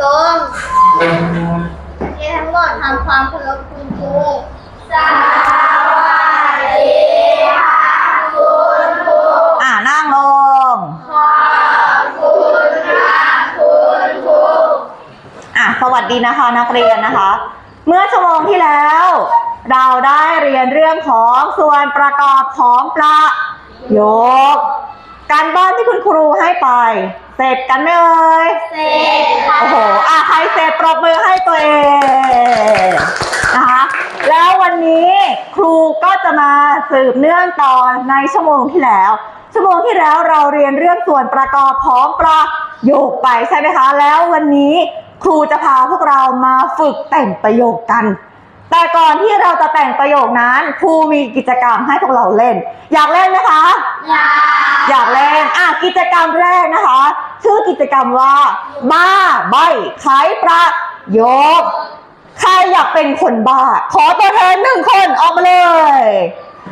ตรงที่ทั้งหมดทำความเคารพคุณครูสวัสดีค่ะคุณครูอ่านั่งลง ขอบคุณค่ะคุณครูอะสวัสดีนะคะนักเรียนนะคะ เมื่อชั่วโมงที่แล้ว เราได้เรียนเรื่องของส่วนประกอบของประโยค การบ้านที่คุณครูให้ไป เสร็จกันไหมเอ่ยเสร็จค่ะโอ้โหอะใครเสร็จปรบมือให้ตัวเองนะคะ แล้ววันนี้ครูก็จะมาสืบเนื่องต่อในชั่วโมงที่แล้ว ชั่วโมงที่แล้วเราเรียนเรื่องส่วนประกอบของประโยคไปใช่ไหมคะ แล้ววันนี้ครูจะพาพวกเรามาฝึกแต่งประโยคกัน แต่ก่อนที่เราจะแต่งประโยคนั้นครูมีกิจกรรมให้พวกเราเล่น อยากเล่นไหมคะ อยากอยากเล่นอะกิจกรรมแรกนะคะ ชื่อกิจกรรมว่าบ้าใบขายประโยคใครอยากเป็นคนบ้า ขอตัวแทนหนึ่งคนออกมาเลย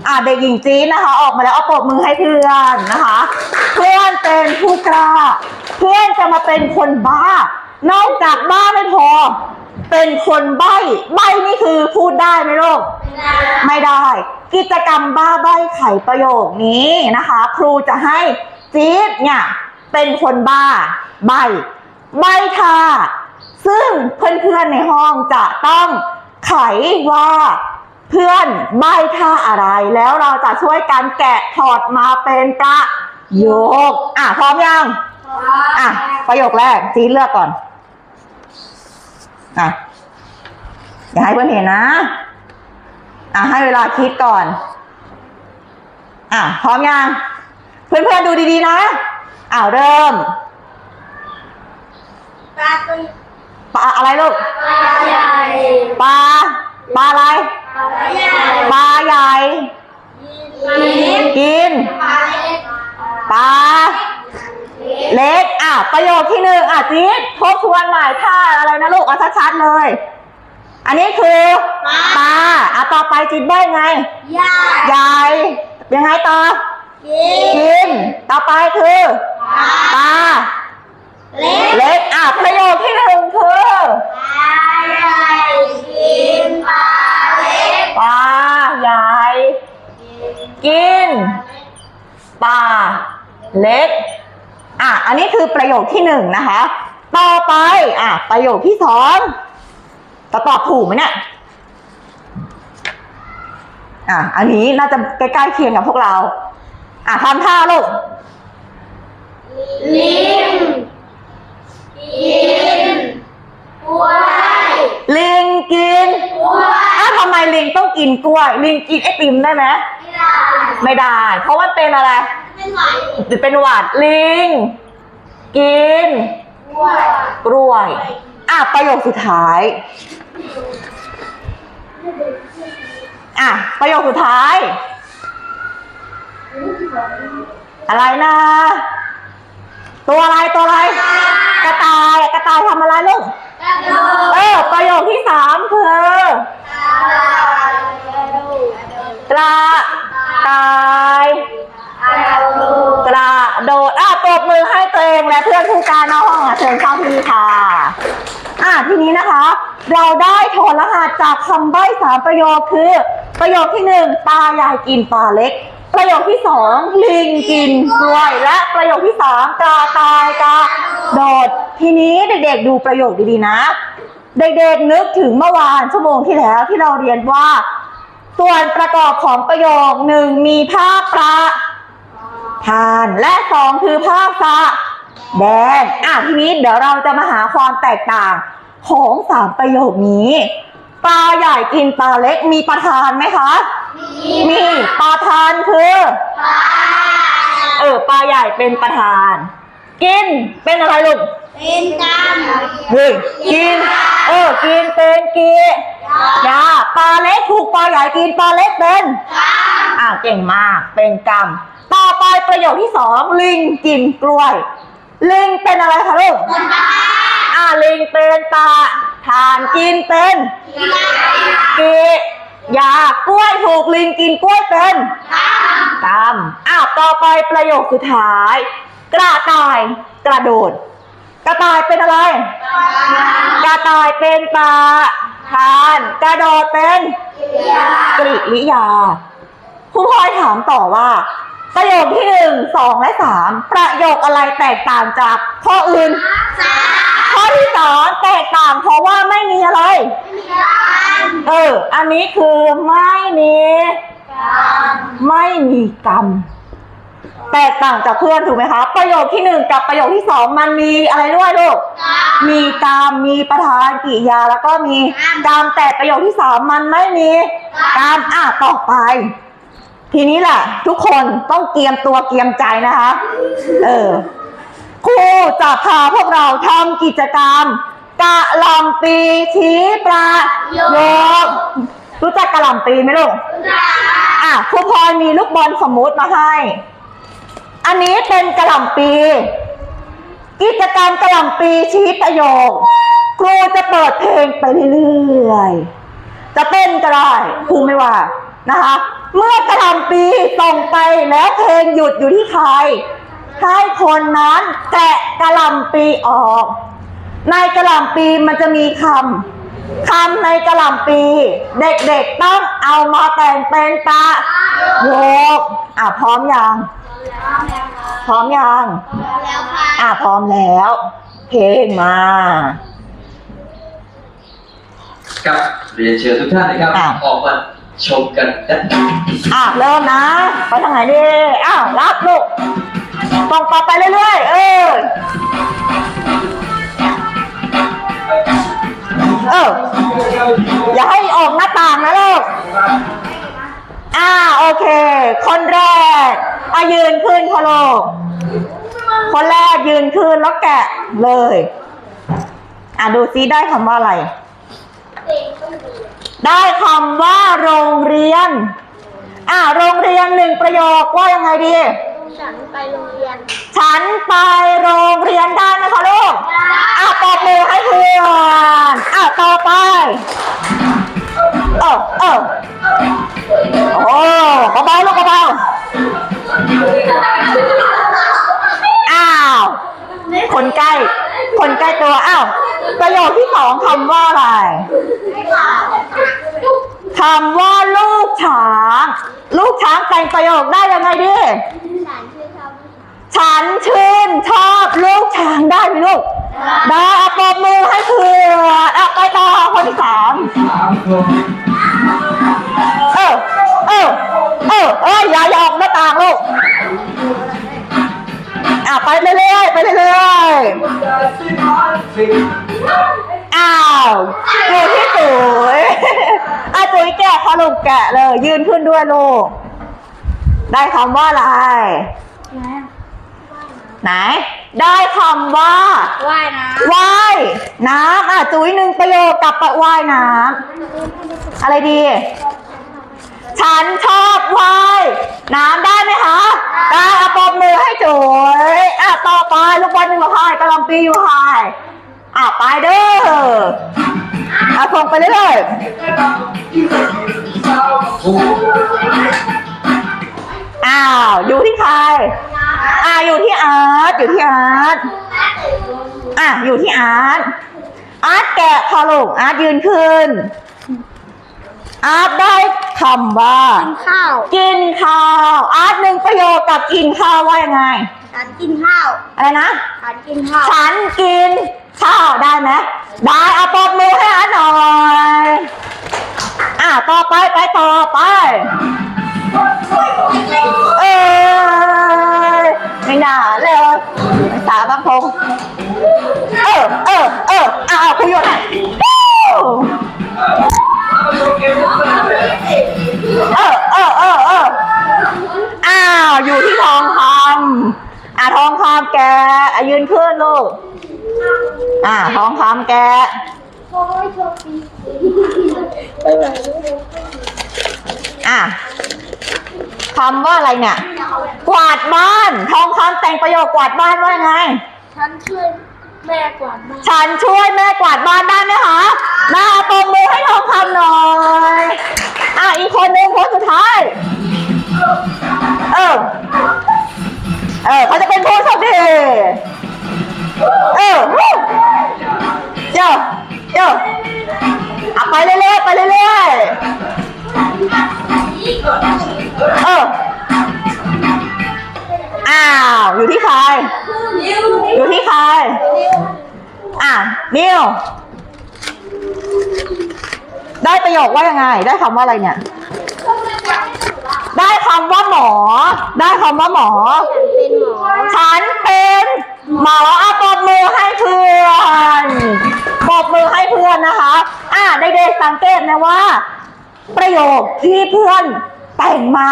อะเด็กหญิงจีนนะคะ ออกมาแล้วเอาปรบมือให้เพื่อนนะคะ เพื่อนเป็นผู้กล้า เพื่อนจะมาเป็นคนบ้า นอกจากบ้าไม่พอ เป็นคนใบ้ใบ้นี่คือพูดได้ไหมลูกไม่ได้ กิจกรรมบ้าใบ้ไขประโยคนี้นะคะ ครูจะให้จี๊ดเนี่ยเป็นคนบ้าใบใบท่าซึ่งเพื่อนๆในห้องจะต้องไขว่าเพื่อนใบท่าอะไร แล้วเราจะช่วยกันแกะถอดมาเป็นประโยค อะพร้อมยังอะประโยคแรกจี๊ดเลือกก่อน อะอย่าให้เพื่อนเห็นนะ อะให้เวลาคิดก่อน อะพร้อมยังเพื่อนๆดูดีๆนะอ้าวเริ่มปลาตัวปลาอะไรลูกปลาใหญ่ปลาปลาอะไรปลาใหญ่ปลาใหญ่กินกินปลาเล็กปลา เล็กอะประโยคที่หนึ่งอะจี๊ดทบทวนใหม่ท่าอะไรนะลูกเอาชัดๆเลย อันนี้คือปลาอะต่อไปจี๊ดเบ้ไงใหญ่ใหญ่ยังไงต่อกินกินต่อไปคือปลาปลาเล็กเล็กอะประโยคที่หนึ่งคือปลาใหญ่กินปลาเล็กปลาใหญ่กินปลาเล็ก อะอันนี้คือประโยคที่หนึ่งนะคะ ต่อไปอะประโยคที่สองจะตอบถูกไหมเนี่ยอะอันนี้น่าจะใกล้ๆเคียงกับพวกเรา อะทำท่าลูกลิงกินกล้วยลิงกินกล้วยอ้าวทำไมลิงต้องกินกล้วย ลิงกินไอติมได้ไหมไม่ได้ ไม่ได้ เพราะว่าเป็นอะไร ไม่ไหวเป็นหวัดลิง กินกล้วยกล้วย อะ ประโยคสุดท้าย อะ ประโยคสุดท้าย อะไรนะ ตัวอะไรตัวอะไร กระต่าย กระต่ายทำอะไรลูกกระโดดเออ ประโยคที่สามคือกระ อะปรบมือให้ตัวเองและเพื่อนผู้การน้องอะเชิญเข้าที่ค่ะ อะทีนี้นะคะ เราได้ถอดรหัสจากคำใบ้สามประโยคคือ ประโยคที่หนึ่งปลาใหญ่กินปลาเล็ก ประโยคที่สองลิงกินกล้วย และประโยคที่สามกระต่ายกระโดด ทีนี้เด็กๆดูประโยคดีๆนะ เด็กๆนึกถึงเมื่อวานชั่วโมงที่แล้วที่เราเรียนว่า ส่วนประกอบของประโยคหนึ่งมีภาคประ ธานและสองคือภาคสะแดงอะทีนี้เดี๋ยวเราจะมาหาความแตกต่างของสามประโยคนี้ปลาใหญ่กินปลาเล็กมีประธานไหมคะ มีประธานคือเออปลาใหญ่เป็นประธาน กินเป็นอะไรลูกเป็นกรรมเฮ้ยกิน เออกินเป็นกียาปลาเล็กถูกปลาใหญ่กินปลาเล็กเป็นอ่าเก่งมากเป็นกรรม ต่อไปประโยคที่สองลิงกินกล้วย ลิงเป็นอะไรคะลูกอ่าลิงเป็นตาทานกินเป็นกียากล้วยถูกลิงกินกล้วยเป็นกรรมอ่าต่อไปประโยคสุดท้าย กระต่ายกระโดด กระต่ายเป็นอะไรปลายเป็นปาทานกระโดดเป็นกริริยาครูพลอยถามต่อว่า ประโยคที่หนึ่งสองและสามประโยคอะไรแตกต่างจากข้ออื่น ข้อที่สองแตกต่างเพราะว่าไม่มีอะไร เออ อันนี้คือไม่มีไม่มีกรรม แตกต่างจากเพื่อนถูกไหมคะ ประโยคที่หนึ่งกับประโยคที่สองมันมีอะไรด้วยลูก มีกรรมมีประธานกิริยาแล้วก็มีกรรมแต่ประโยคที่สามมันไม่มีกรรมอะต่อไป ทีนี้แหละทุกคนต้องเตรียมตัวเตรียมใจนะคะ เออครูจะพาพวกเราทำกิจกรรม กะหล่ำปีชี้ประโยครู้จักกะหล่ำปีไหมลูกอะครูพลอยมีลูกบอลสมมุติมาให้ อันนี้เป็นกะหล่ำปี กิจกรรมกะหล่ำปีชี้ประโยค ครูจะเปิดเพลงไปเรื่อยๆจะเต้นก็ได้ครูไม่ว่า นะคะ เมื่อกระหล่ำปีส่งไปแล้วเพลงหยุดอยู่ที่ใครให้คนนั้นแกะกระหล่ำปีออก ในกระหล่ำปีมันจะมีคำคำในกระหล่ำปี เด็กๆต้องเอามาแต่งเป็นปะโยคอะพร้อมยังพร้อมยังแล้วค่ะอะพร้อมแล้ว เพลงมา ครับเรียนเชิญทุกท่านนะครับอะออกมา ชมกันด้านอะเริ่มนะ ไปทางไหนดีอ้าวรับลูกส่งต่อไปเรื่อยๆ เออ เออ อย่าให้ออกหน้าต่างนะลูกอ่าโอเค คนแรกอายืนขึ้นค่ะลูกคนแรกยืนขึ้นแล้วแกะเลย อะดูซิได้คำว่าอะไร ได้คำว่าโรงเรียน อ่าโรงเรียนหนึ่งประโยคว่ายังไงดี ฉันไปโรงเรียน ฉันไปโรงเรียนได้ไหมคะลูกอะตบมือให้เพื่อนอะต่อไปเออเออโอ้เบาๆลูกเบาๆอ้าว คนใกล้ คนใกล้ตัว อ้าว ประโยคที่สองคำว่าอะไร คำว่าลูกช้าง ลูกช้างแต่งประโยคได้ยังไงดีฉันชื่อชาวผู้ชายฉันชื่นชอบลูกช้างได้ไหมลูก ได้เอาปรบมือให้เพื่อนเอาไปต่อคนที่สามเออเออเออเอ้ยอย่าอย่าออกหน้าต่างลูกอะไปเรื่อยๆไปเรื่อยๆอ้าวอยู่ที่ตุ๋ยอะ ตุ๋ยแกะค่ะลูกแกะเลย ยืนขึ้นด้วยลูก ได้คำว่าอะไร ไหน ได้คำว่า ว่ายน้ว่ายน้ำอะจุ้ยหนึ่งประโยคกับปะว่ายน้ำอะไรดี ฉันชอบว่ายน้ำได้ไหมคะได้เอาปรบมือให้จุ๋ยอะต่อไปลูกบอลหนึ่งมาพายกระลำปีอยู่พายอะไปเด้ออะส่งไปเรื่อยๆ อ้าวอยู่ที่ใคร อะอยู่ที่อาร์ตอยู่ที่อาร์ตอะอยู่ที่อาร์ตอาร์ตแกะค่ะลูกอาร์ตยืนขึ้น อาร์ตได้คำว่าำข้าว กินข้าว อาร์ตหนึ่งประโยคกับกินข้าวว่ายังไง ฉันกินข้าว อะไรนะ ฉันกินข้าว ฉันกินข้าวได้ไหมได้เอาปรบมือให้อาร์ตหน่อยอะ ต่อไปไปต่อไป เอ้ยไม่น่าเลยสาบางพงเออเออเอออ้าวคุยอยู่ไหนเออเออเออเอออ้าวอยู่ที่ทองคำอะทองคำแกอยืนขึ้นลูกอะทองคำแก โอ้ยโชคดีไปไหนอะคำว่าอะไรเนี่ย กวาดบ้าน ทองคำแต่งประโยคกวาดบ้านว่าไง ฉันช่วยแม่กวาดบ้าน ฉันช่วยแม่กวาดบ้านได้ไหมคะหน้าตบมือให้ทองคำหน่อย อะอีกคนหนึ่งคนสุดท้าย เออ เออเขาจะเป็นผู้โชคดีเออเจ้า เจ้าอะไปเรื่อยๆไปเรื่อยๆเอออ้าวอยู่ที่ใคร อยู่ที่ใคร อะนิวได้ประโยคว่ายังไง ได้คำว่าอะไรเนี่ย ได้คำว่าหมอ ได้คำว่าหมอเป็นหมอ ฉันเป็น หมออาปบมือให้เพื่อนปบมือให้เพื่อนนะคะ อะเด็กๆสังเกตนะว่า ประโยคที่เพื่อนแต่งมา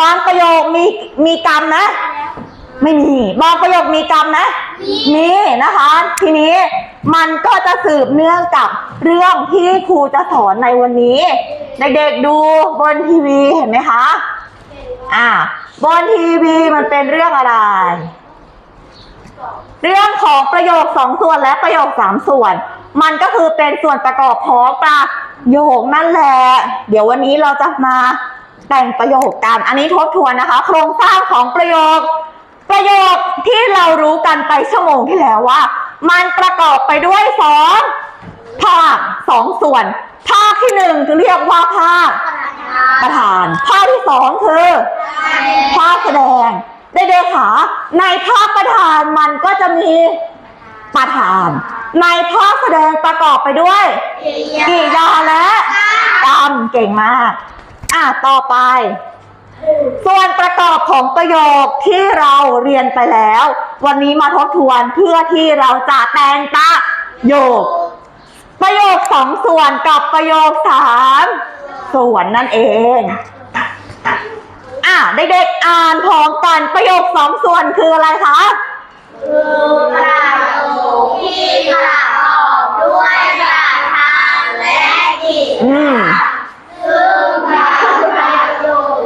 บางประโยคมีมีกรรมนะ ไม่มีบางประโยคมีกรรมนะ มีนะคะ ทีนี้มันก็จะสืบเนื่องกับเรื่องที่ครูจะสอนในวันนี้ เด็กๆดูบนทีวีเห็นไหมคะ อ่า บนทีวีมันเป็นเรื่องอะไร เรื่องของประโยคสองส่วนและประโยคสามส่วน มันก็คือเป็นส่วนประกอบของประโยคนั่นแหละ เดี๋ยววันนี้เราจะมาแต่งประโยคกัน อันนี้ทบทวนนะคะ โครงสร้างของประโยค ประโยคที่เรารู้กันไปชั่วโมงที่แล้วว่า มันประกอบไปด้วยสองภาคสองส่วน ภาคที่หนึ่งเรียกว่าภาคประธาน ภาคที่สองคือ ภาคแสดง เด็กๆค่ะในภาคประธานมันก็จะมีประธาน ในภาคแสดงประกอบไปด้วยกริยาและกรรมเก่งมาก อะต่อไป ส่วนประกอบของประโยคที่เราเรียนไปแล้ว วันนี้มาทบทวนเพื่อที่เราจะแต่งประโยคประโยคสองส่วนกับประโยคสามส่วนนั่นเอง อะเด็กๆอ่านพร้อมกันประโยคสองส่วนคืออะไรคะคือประโยคที่ประกอบด้วยประธานและกิจอืมซึ่งประโยค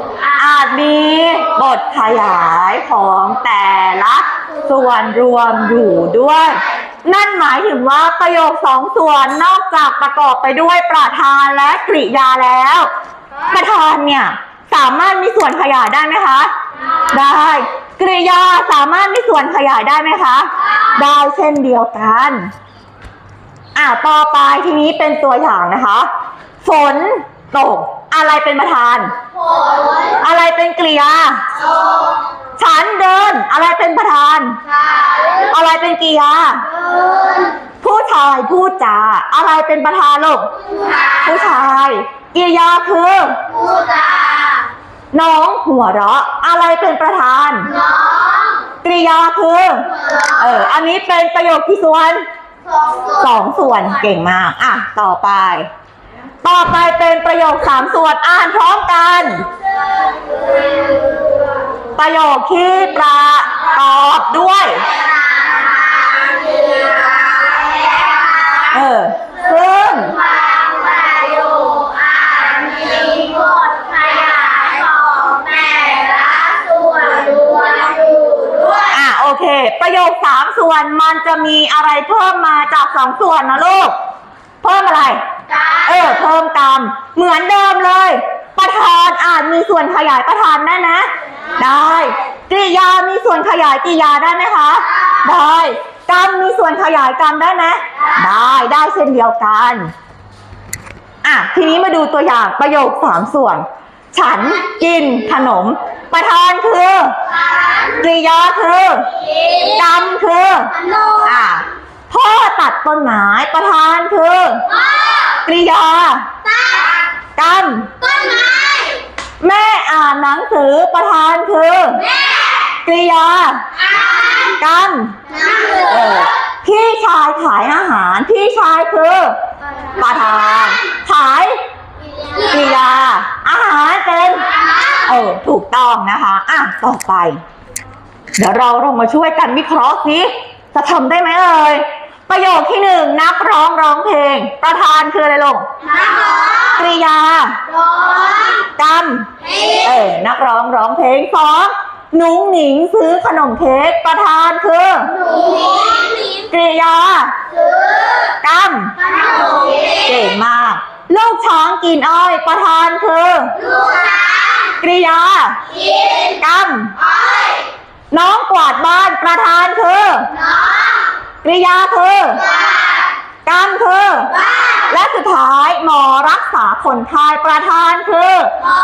อาจมีบทขยายของแต่ละส่วนรวมอยู่ด้วย นั่นหมายถึงว่าประโยคสองส่วนนอกจากประกอบไปด้วยประธานและกริยาแล้ว ประธานเนี่ย สามารถมีส่วนขยายได้ไหมคะ ได้ กริยาสามารถมีส่วนขยายได้ไหมคะ ได้เช่นเดียวกัน อะต่อไปทีนี้เป็นตัวอย่างนะคะ ฝนตก อะไรเป็นประธานผลอะไรเป็นกริยา ฉันเดิน อะไรเป็นประธานฉันอะไรเป็นกริยาเดินผู้ชายพูดจาอะไรเป็นประธานลูกผู้ชายผู้ชายกริยาคือ ผู้จา น้องหัวเราะ อะไรเป็นประธาน น้องกริยาคือ เออ อันนี้เป็นประโยคที่ส่วนสองสองส่วนเก่งมาก อะ ต่อไป ต่อไปเป็นประโยคสามส่วนอ่านพร้อมกัน ประโยคที่ประกอบด้วย สามส่วนมันจะมีอะไรเพิ่มมาจากสองส่วนนะลูก เพิ่มอะไรการเออ เพิ่มกรรม เหมือนเดิมเลย ประธานอาจมีส่วนขยายประธานได้นะ ได้ กริยามีส่วนขยายกริยาได้ไหมคะ ได้ กรรมมีส่วนขยายกรรมได้ไหมได้ ได้เช่นเดียวกัน อะ ทีนี้มาดูตัวอย่างประโยคสามส่วน ฉันกินขนม ประธานคือกริยาคือกรรมคือโนอะพ่อตัดต้นไม้ประธานคือพ่อกริยาตัดกรรมต้นไม้แม่อ่านหนังสือประธานคือแม่กริยาอ่านกรรมหนังสือเออพี่ชายขายอาหาร พี่ชายคือประธานขาย กริยาอาหารเป็นเออถูกต้องนะคะอะต่อไป เดี๋ยวเราลองมาช่วยกันวิเคราะห์สิจะทำได้ไหมเอ่ยประโยคที่หนึ่งนักร้องร้องเพลง ประธานคืออะไรลงนักร้องกริยาร้องกรรมเพลงเออนักร้องร้องเพลงสองหนุ่งหนิงซื้อขนมเค้กประธานคือหนูมีกริยาซื้อกรรมขนมเค้กเก่งมาก ลูกช้างกินอ้อย ประธานคือ ลูกค้ากริยา กินกรรมอ้อยน้องกวาดบ้านประธานคือ น้องกริยาคือปลากรรมคือบ้านและสุดท้ายหมอรักษาคนไข้ประธานคือหมอ